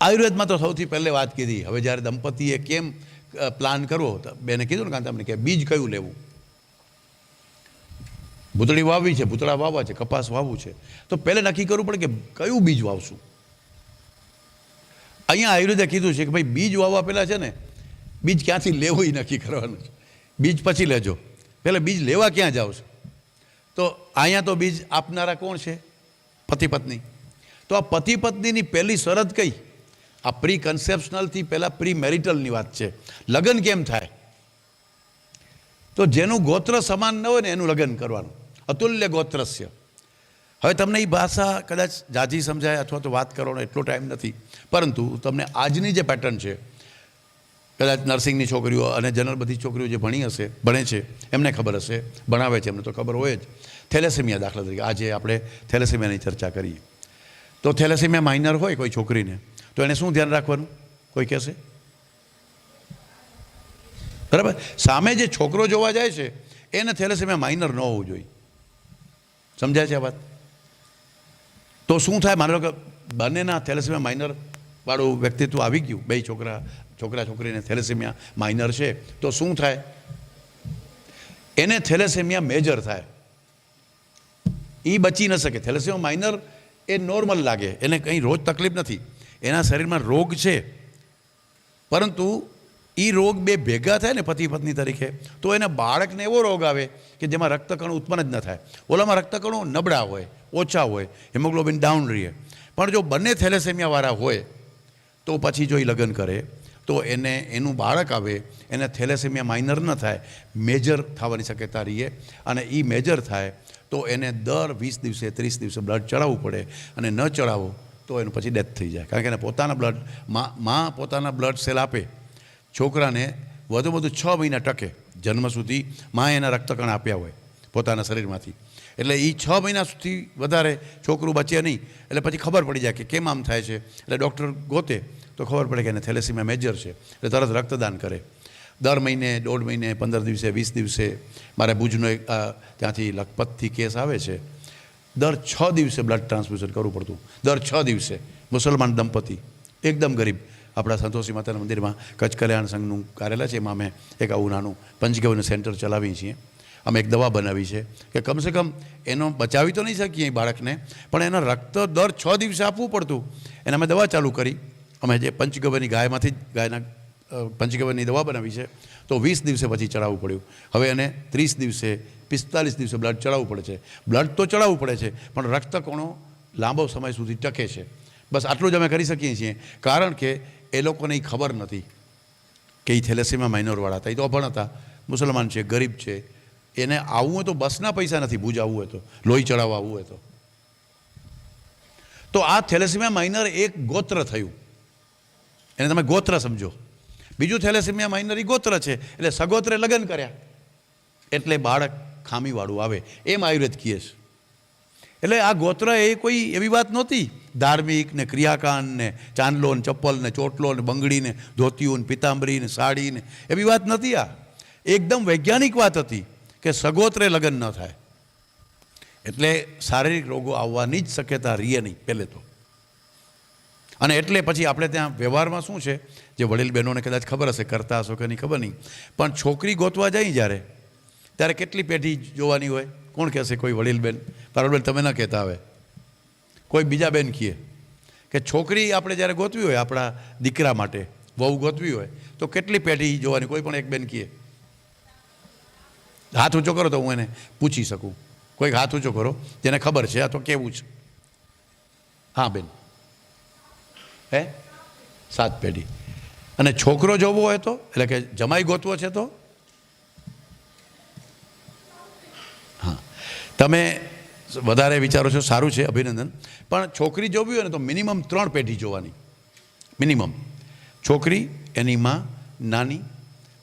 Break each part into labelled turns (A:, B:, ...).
A: આયુર્વેદમાં તો સૌથી પહેલે વાત કીધી. હવે જ્યારે દંપતીએ કેમ પ્લાન કરવો, તો બેને કીધું ને કાંતા તમને કે બીજ કયું લેવું? ભૂતળી વાવવી છે, ભૂતળા વાવવા છે, કપાસ વાવવું છે. તો પહેલે નક્કી કરવું પડે કે કયું બીજ વાવશું? અહીંયા આયુર્વેદે કીધું છે કે ભાઈ, બીજ વાવવા પહેલાં છે ને, બીજ ક્યાંથી લેવું એ નક્કી કરવાનું છે. બીજ પછી લેજો. પહેલાં બીજ લેવા ક્યાં જાઓ છો? તો અહીંયા તો બીજ આપનારા કોણ છે? પતિ પત્ની. તો આ પતિ પત્નીની પહેલી શરત કઈ? આ પ્રી કન્સેપ્શનલથી પહેલાં પ્રી મેરિટલની વાત છે. લગ્ન કેમ થાય? તો જેનું ગોત્ર સમાન ન હોય ને એનું લગ્ન કરવાનું. અતુલ્ય ગોત્રસ્ય. હવે તમને એ ભાષા કદાચ જાજી સમજાય અથવા તો વાત કરવાનો એટલો ટાઈમ નથી. પરંતુ તમને આજની જે પેટર્ન છે, કદાચ નર્સિંગની છોકરીઓ અને જનરલ બધી છોકરીઓ જે ભણી હશે, ભણે છે, એમને ખબર હશે, ભણાવે છે, એમને તો ખબર હોય જ. થેલેસેમિયા દાખલા તરીકે આજે આપણે થેલેસેમિયાની ચર્ચા કરીએ. તો થેલેસેમિયા માઇનર હોય કોઈ છોકરીને તો એને શું ધ્યાન રાખવાનું કોઈ કહેશે બરાબર સામે જે છોકરો જોવા જાય છે એને થેલેસેમિયા માઇનર ન હોવું જોઈએ સમજાય છે આ વાત તો શું થાય માનો કે બંનેના થેલેસેમિયા માઇનર વાળું વ્યક્તિત્વ આવી ગયું બે છોકરા છોકરા છોકરીને થેલેસેમિયા માઇનર છે તો શું થાય એને થેલેસેમિયા મેજર થાય એ બચી ન શકે થેલેસેમિયા માઇનર એ નોર્મલ લાગે એને કંઈ રોજ તકલીફ નથી એના શરીરમાં રોગ છે. પરંતુ એ રોગ બે ભેગા થાય ને પતિ પત્ની તરીકે, તો એને બાળકને એવો રોગ આવે કે જેમાં રક્તકણો ઉત્પન્ન જ ન થાય. ઓલામાં રક્તકણો નબળા હોય, ઓછા હોય, હિમોગ્લોબિન ડાઉન રહે પણ જો બંને થેલેસેમિયાવાળા હોય, તો પછી જો એ લગ્ન કરે, તો એને, એનું બાળક આવે, એને થેલેસેમિયા માઇનર ન થાય, મેજર થવાની શક્યતા રહીએ. અને એ મેજર થાય, તો એને દર વીસ દિવસે, ત્રીસ દિવસે બ્લડ ચડાવવું પડે. અને ન ચડાવો તો એનું પછી ડેથ થઈ જાય. કારણ કે એને પોતાના બ્લડમાં માં પોતાના બ્લડ સેલ આપે. છોકરાને વધુ વધુ છ મહિના ટકે જન્મ સુધી માં એના રક્તકણ આપ્યા હોય પોતાના શરીરમાંથી. એટલે એ છ મહિના સુધી વધારે છોકરું બચે નહીં. એટલે પછી ખબર પડી જાય કે કેમ આમ થાય છે. એટલે ડૉક્ટર ગોતે તો ખબર પડે કે એને થેલેસીમિયા મેજર છે. એટલે તરત રક્તદાન કરે. દર મહિને, દોઢ મહિને, પંદર દિવસે, વીસ દિવસે મારે ભુજનો એક ત્યાંથી લખપતથી કેસ આવે છે. દર છ દિવસે બ્લડ ટ્રાન્સફ્યુઝન કરવું પડતું. દર છ દિવસે. મુસલમાન દંપતી. એકદમ ગરીબ. આપણા સંતોષી માતાના મંદિરમાં કચ્છ કલ્યાણ સંઘનું કાર્યાલય છે. એમાં અમે એક આવું નાનું પંચગવ્યનું સેન્ટર ચલાવીએ છીએ. અમે એક દવા બનાવી છે કે કમસે કમ એનો બચાવી તો નહીં શકીએ બાળકને, પણ એના રક્ત દર છ દિવસે આપવું પડતું. એને અમે દવા ચાલુ કરી. અમે જે પંચગવ્યની ગાયમાંથી જ ગાયના પંચગવ્યની દવા બનાવી છે, તો વીસ દિવસે પછી ચડાવવું પડ્યું. હવે એને ત્રીસ દિવસે, પિસ્તાલીસ દિવસે બ્લડ ચડાવવું પડે છે. બ્લડ તો ચડાવવું પડે છે, પણ રક્તકણો લાંબો સમય સુધી ટકે છે. બસ આટલું જ અમે કરી શકીએ છીએ. કારણ કે એ લોકોને એ ખબર નથી કે એ થેલેસીમાં માઇનોરવાળા હતા. એ તો અભણ હતા. મુસલમાન છે, ગરીબ છે. એને આવવું હોય તો બસના પૈસા નથી. ભૂજ આવવું હોય તો, લોહી ચડાવવા આવવું હોય તો આ થેલેસીમિયા માઇનર એક ગોત્ર થયું. એને તમે ગોત્ર સમજો. બીજું થેલેસેમિયા માઇનર એ ગોત્ર છે. એટલે સગોત્રે લગ્ન કર્યા. એટલે બાળક ખામીવાળું આવે. એમ આયુર્વેદ કહે છે. એટલે આ ગોત્ર એ કોઈ એવી વાત નહોતી. ધાર્મિક ને ક્રિયાકાંડ ને ચાંદલો ને ચપ્પલ ને ચોટલો ને બંગડી ને ધોતિયું ને પિતાંબરી ને સાડી ને એવી વાત નથી આ. એકદમ વૈજ્ઞાનિક વાત હતી કે સગોત્રે લગ્ન ન થાય. એટલે શારીરિક રોગો આવવાની જ શક્યતા રહીએ નહીં પહેલે તો. અને એટલે પછી આપણે ત્યાં વ્યવહારમાં શું છે? જે વડીલ બહેનોને કદાચ ખબર હશે, કરતા હશો કે નહીં, ખબર નહીં. પણ છોકરી ગોતવા જાય જ્યારે, ત્યારે કેટલી પેઢી જોવાની હોય? કોણ કહેશે કોઈ વડીલ બેન પારોલબેન, તમે ન કહેતા હવે. કોઈ બીજા બેન કહે કે છોકરી આપણે જ્યારે ગોતવી હોય આપણા દીકરા માટે, વહુ ગોતવી હોય, તો કેટલી પેઢી જોવાની? કોઈ પણ એક બેન કહે હાથ ઊંચો કરો તો હું એને પૂછી શકું. કોઈક હાથ ઊંચો કરો, જેને ખબર છે, આ તો કેવું છે. હા, બેન. હે? સાત પેઢી. અને છોકરો જોવો હોય તો, એટલે કે જમાઈ ગોતવો છે તો? હા. તમે વધારે વિચારો છો, સારું છે, અભિનંદન. પણ છોકરી જોવી હોય ને તો મિનિમમ ત્રણ પેઢી જોવાની. મિનિમમ. છોકરી, એની માં, નાની.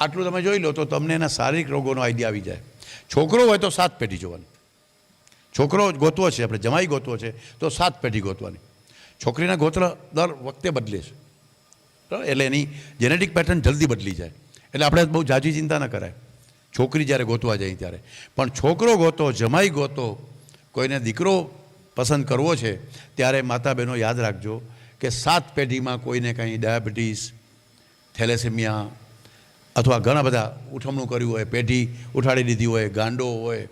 A: આટલું તમે જોઈ લો તો તમને એના શારીરિક રોગોનો આઈડિયા આવી જાય. છોકરો હોય તો સાત પેઢી જોવાની. છોકરો ગોતવો છે, આપણે જમાઈ ગોતવો છે, તો સાત પેઢી ગોતવાની. છોકરીના ગોત્ર દર વખતે બદલે છે. એટલે એની જેનેટિક પેટર્ન જલ્દી બદલી જાય. એટલે આપણે બહુ જાજી ચિંતા ન કરાય. છોકરી જ્યારે ગોતવા જાય ત્યારે. પણ છોકરો ગોતો, જમાઈ ગોતો, કોઈને દીકરો પસંદ કરવો છે, ત્યારે માતા બહેનો યાદ રાખજો કે સાત પેઢીમાં કોઈને કંઈ ડાયાબિટીસ, થેલેસેમિયા અથવા ઘણા બધા ઉઠમણું કર્યું હોય, પેઢી ઉઠાડી દીધી હોય, ગાંડો હોય,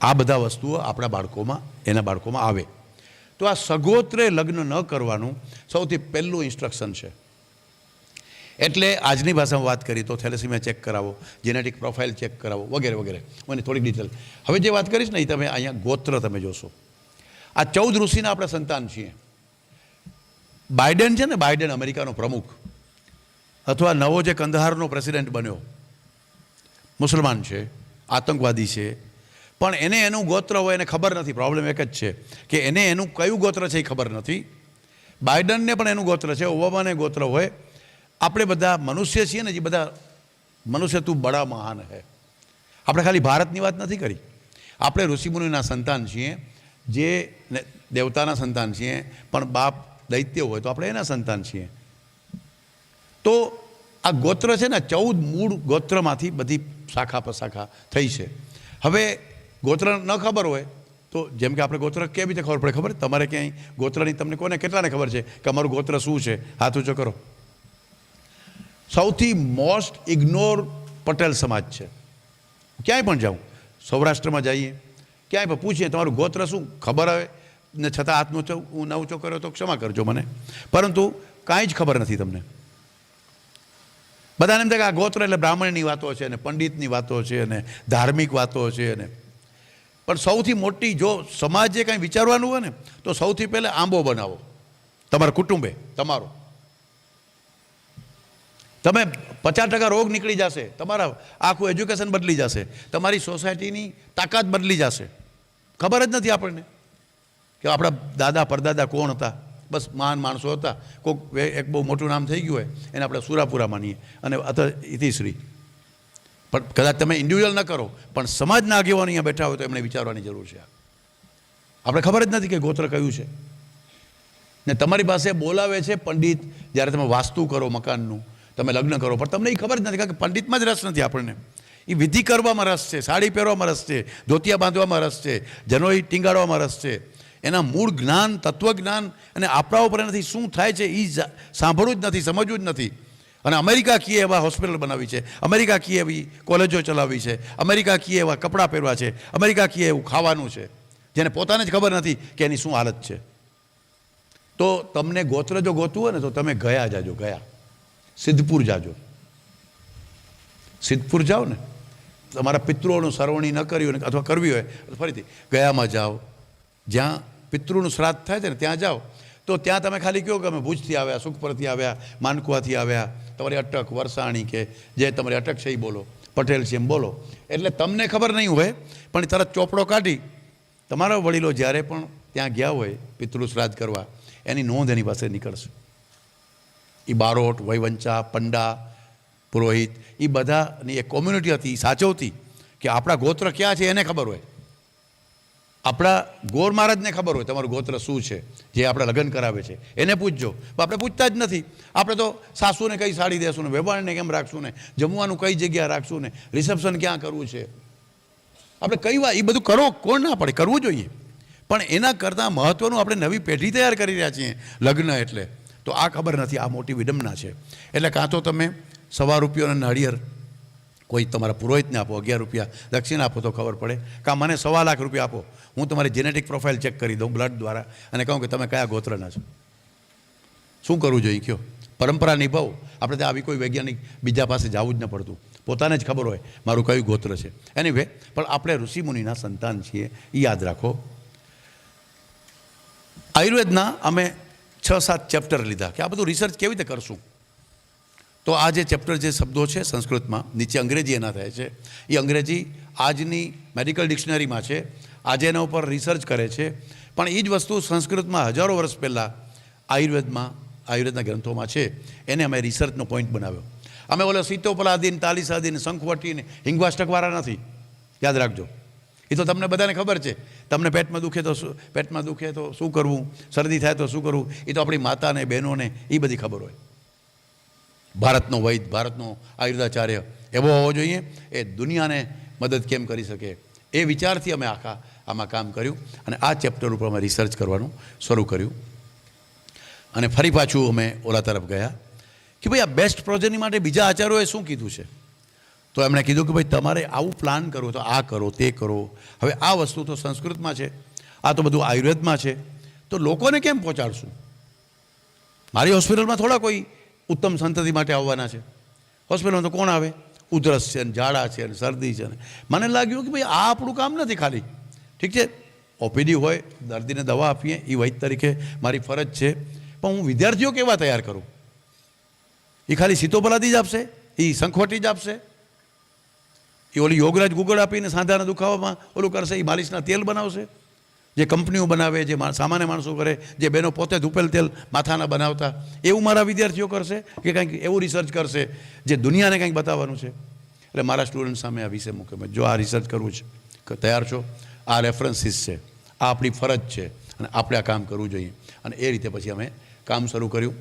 A: આ બધા વસ્તુઓ આપણા બાળકોમાં, એના બાળકોમાં આવે. તો આ સગોત્રે લગ્ન ન કરવાનું સૌથી પહેલું ઇન્સ્ટ્રક્શન છે. એટલે આજની ભાષામાં વાત કરીએ તો થેલેસીમિયા ચેક કરાવો જેનેટિક પ્રોફાઇલ ચેક કરાવો, વગેરે વગેરે. મને થોડીક ડિટેલ હવે જે વાત કરીશ ને એ તમે અહીંયા ગોત્ર તમે જોશો. આ ચૌદ ઋષિના આપણે સંતાન છીએ. બાઇડન છે ને બાઇડન અમેરિકાનો પ્રમુખ. અથવા નવો જે કંદહારનો પ્રેસિડેન્ટ બન્યો. મુસલમાન છે, આતંકવાદી છે પણ એને એનું ગોત્ર હોય એને ખબર નથી. પ્રોબ્લેમ એક જ છે કે એને એનું કયું ગોત્ર છે એ ખબર નથી. બાઇડનને પણ એનું ગોત્ર છે, ઓબામાને ગોત્ર હોય. આપણે બધા મનુષ્ય છીએ ને, જે બધા મનુષ્ય તું બડા મહાન હે આપણે ખાલી ભારતની વાત નથી કરી. આપણે ઋષિમુનિના સંતાન છીએ, જે દેવતાના સંતાન છીએ, પણ બાપ દૈત્ય હોય તો આપણે એના સંતાન છીએ. તો આ ગોત્ર છે ને ચૌદ મૂળ ગોત્રમાંથી બધી શાખા પ્રશાખા થઈ છે. હવે ગોત્ર ન ખબર હોય, તો જેમ કે આપણે ગોત્ર કેવી રીતે ખબર પડે? ખબર તમારે ક્યાંય ગોત્રની તમને કોને કેટલાને ખબર છે કે અમારું ગોત્ર શું છે? હાથ ઊંચો કરો. સૌથી મોસ્ટ ઇગ્નોર પટેલ સમાજ છે. ક્યાંય પણ જાઉં, સૌરાષ્ટ્રમાં જઈએ, ક્યાંય પણ પૂછીએ, તમારું ગોત્ર શું? ખબર આવે? ને છતાં હાથ હું ન ઊંચો કર્યો તો ક્ષમા કરજો મને. પરંતુ કાંઈ જ ખબર નથી તમને. બધાને એમ થાય કે આ ગોત્ર એટલે બ્રાહ્મણની વાતો છે, અને પંડિતની વાતો છે, અને ધાર્મિક વાતો છે, અને પણ સૌથી મોટી જો સમાજે કાંઈ વિચારવાનું હોય ને, તો સૌથી પહેલાં આંબો બનાવો. તમારા કુટુંબે, તમારો. તમે પચાસ ટકા રોગ નીકળી જશે, તમારા આખું એજ્યુકેશન બદલી જશે, તમારી સોસાયટીની તાકાત બદલી જશે. ખબર જ નથી આપણને કે આપણા દાદા પરદાદા કોણ હતા? બસ મહાન માણસો હતા. કોઈક એક બહુ મોટું નામ થઈ ગયું હોય, એને આપણે સુરાપુરા માનીએ. અને અથવા ઇતિશ્રી પણ કદાચ તમે ઇન્ડિવિજ્યુઅલ ન કરો, પણ સમાજના આગેવાનો અહીંયા બેઠા હોય તો એમણે વિચારવાની જરૂર છે આપણે ખબર જ નથી કે ગોત્ર કયું છે. ને તમારી પાસે બોલાવે છે પંડિત જ્યારે તમે વાસ્તુ કરો મકાનનું, તમે લગ્ન કરો, પણ તમને એ ખબર જ નથી કારણ કે પંડિતમાં જ રસ નથી આપણને. એ વિધિ કરવામાં રસ છે, સાડી પહેરવામાં રસ છે, ધોતિયા બાંધવામાં રસ છે, જનોઈ ટીંગાડવામાં રસ છે. એના મૂળ જ્ઞાન, તત્વજ્ઞાન અને આપણા ઉપર એનાથી શું થાય છે એ સાંભળવું જ નથી, સમજવું જ નથી. અને અમેરિકા કીએ એવા હોસ્પિટલ બનાવી છે, અમેરિકા કીએ એવી કોલેજો ચલાવી છે, અમેરિકા કીએ એવા કપડાં પહેરવા છે, અમેરિકા કીએ એવું ખાવાનું છે, જેને પોતાને જ ખબર નથી કે એની શું હાલત છે. તો તમને ગોત્ર જો ગોતવું હોય ને, તો તમે ગયા જાજો, ગયા. સિદ્ધપુર જાજો. સિદ્ધપુર જાઓ ને, તમારા પિતૃઓનું સરવણી ન કર્યું હોય અથવા કરવી હોય ફરીથી ગયામાં જાઓ. જ્યાં પિતૃનું શ્રાદ્ધ થાય છે ને, ત્યાં જાઓ. તો ત્યાં તમે ખાલી કહો કે અમે ભુજથી આવ્યા, સુખપરથી આવ્યા, માનકુવાથી આવ્યા તમારી અટક, વરસાણી કે જે તમારી અટક છે એ બોલો, પટેલ છે એમ બોલો. એટલે તમને ખબર નહીં હોય, પણ તરત ચોપડો કાઢી, તમારા વડીલો જ્યારે પણ ત્યાં ગયા હોય પિતૃ શ્રાદ્ધ કરવા, એની નોંધ એની પાસે નીકળશે. એ બારોટ, વૈવંચા, પંડા, પુરોહિત એ બધાની એક કોમ્યુનિટી હતી સાચવતી કે આપણા ગોત્ર ક્યાં છે એને ખબર હોય. આપણા ગોર મહારાજને ખબર હોય તમારું ગોત્ર શું છે, જે આપણે લગ્ન કરાવે છે, એને પૂછજો. પણ આપણે પૂછતા જ નથી. આપણે તો સાસુને કઈ સાડી દેશું ને વેવાણને કેમ રાખશું ને, જમવાનું કઈ જગ્યા રાખશું ને, રિસેપ્શન ક્યાં કરવું છે? આપણે કઈ વાત એ બધું કરો, કોણ ના પડે? કરવું જોઈએ. પણ એના કરતાં મહત્ત્વનું આપણે નવી પેઢી તૈયાર કરી રહ્યા છીએ, લગ્ન એટલે. તો આ ખબર નથી, આ મોટી વિડંબના છે. એટલે કાં તો તમે સવા રૂપિયાનો નાળિયેર કોઈ તમારા પુરોહિતને આપો, અગિયાર રૂપિયા દક્ષિણ આપો તો ખબર પડે. કાં મને સવા લાખ રૂપિયા આપો. હું તમારી જેનેટિક પ્રોફાઇલ ચેક કરી દઉં બ્લડ દ્વારા અને કહું કે તમે કયા ગોત્રના છો. શું કરવું જોઈએ? કયો? પરંપરા નિભાવો. આપણે ત્યાં આવી કોઈ વૈજ્ઞાનિક બીજા પાસે જવું જ ન પડતું. પોતાને જ ખબર હોય મારું કયું ગોત્ર છે. એની વે પણ આપણે ઋષિમુનિના સંતાન છીએ એ યાદ રાખો. આયુર્વેદના અમે છ સાત ચેપ્ટર લીધા. કે આ બધું રિસર્ચ કેવી રીતે કરશું? તો આ જે ચેપ્ટર જે શબ્દો છે સંસ્કૃતમાં, નીચે અંગ્રેજી એના થાય છે. એ અંગ્રેજી આજની મેડિકલ ડિક્શનરીમાં છે. આજે એના ઉપર રિસર્ચ કરે છે. પણ એ જ વસ્તુ સંસ્કૃતમાં હજારો વર્ષ પહેલાં આયુર્વેદમાં, આયુર્વેદના ગ્રંથોમાં છે. એને અમે રિસર્ચનો પોઈન્ટ બનાવ્યો. અમે ઓલો સીતોપલાદીન, તાલીસાદીન શંખવટીને હિંગવાષ્ટકવાળા નથી. યાદ રાખજો. એ તો તમને બધાને ખબર છે. તમને પેટમાં દુખે તો શું, પેટમાં દુખે તો શું કરવું, શરદી થાય તો શું કરવું? એ તો આપણી માતાને, બહેનોને એ બધી ખબર હોય. ભારતનો વૈદ ભારતનો આયુર્વેદાચાર્ય એવો હોવો જોઈએ. એ દુનિયાને મદદ કેમ કરી શકે એ વિચારથી અમે આખા આમાં કામ કર્યું અને આ ચેપ્ટર ઉપર અમે રિસર્ચ કરવાનું શરૂ કર્યું. અને ફરી પાછું અમે ઓલા તરફ ગયા કે ભાઈ આ બેસ્ટ પ્રોજેક્ટની માટે બીજા આચાર્યોએ શું કીધું છે? તો એમણે કીધું કે ભાઈ તમારે આવું પ્લાન કરો તો આ કરો, તે કરો. હવે આ વસ્તુ તો સંસ્કૃતમાં છે, આ તો બધું આયુર્વેદમાં છે. તો લોકોને કેમ પહોંચાડશું? મારી હોસ્પિટલમાં થોડા કોઈ ઉત્તમ સંતતિ માટે આવવાના છે. હોસ્પિટલમાં તો કોણ આવે? ઉધરસ છે ને ઝાડા છે ને શરદી છે ને. મને લાગ્યું કે ભાઈ આ આપણું કામ નથી ખાલી. ઠીક છે? ઓપીડી હોય, દર્દીને દવા આપીએ એ વૈદ તરીકે મારી ફરજ છે. પણ હું વિદ્યાર્થીઓ કેવા તૈયાર કરું? એ ખાલી સીતોપલાદી જ આપશે? એ શંખવટી જ આપશે? એ ઓલી યોગરાજ ગુગળ આપીને સાંધાના દુખાવામાં ઓલું કરશે? એ માલિશના તેલ બનાવશે? જે કંપનીઓ બનાવે, જે સામાન્ય માણસો કરે, જે બહેનો પોતે ધૂપેલ તેલ માથાના બનાવતા, એવું મારા વિદ્યાર્થીઓ કરશે કે કંઈક એવું રિસર્ચ કરશે જે દુનિયાને કંઈક બતાવવાનું છે? એટલે મારા સ્ટુડન્ટ સામે આ વિષય મૂકે જો આ રિસર્ચ કરવું છે તૈયાર છો? આ રેફરન્સીસ છે, આ આપણી ફરજ છે, અને આપણે આ કામ કરવું જોઈએ. અને એ રીતે પછી અમે કામ શરૂ કર્યું.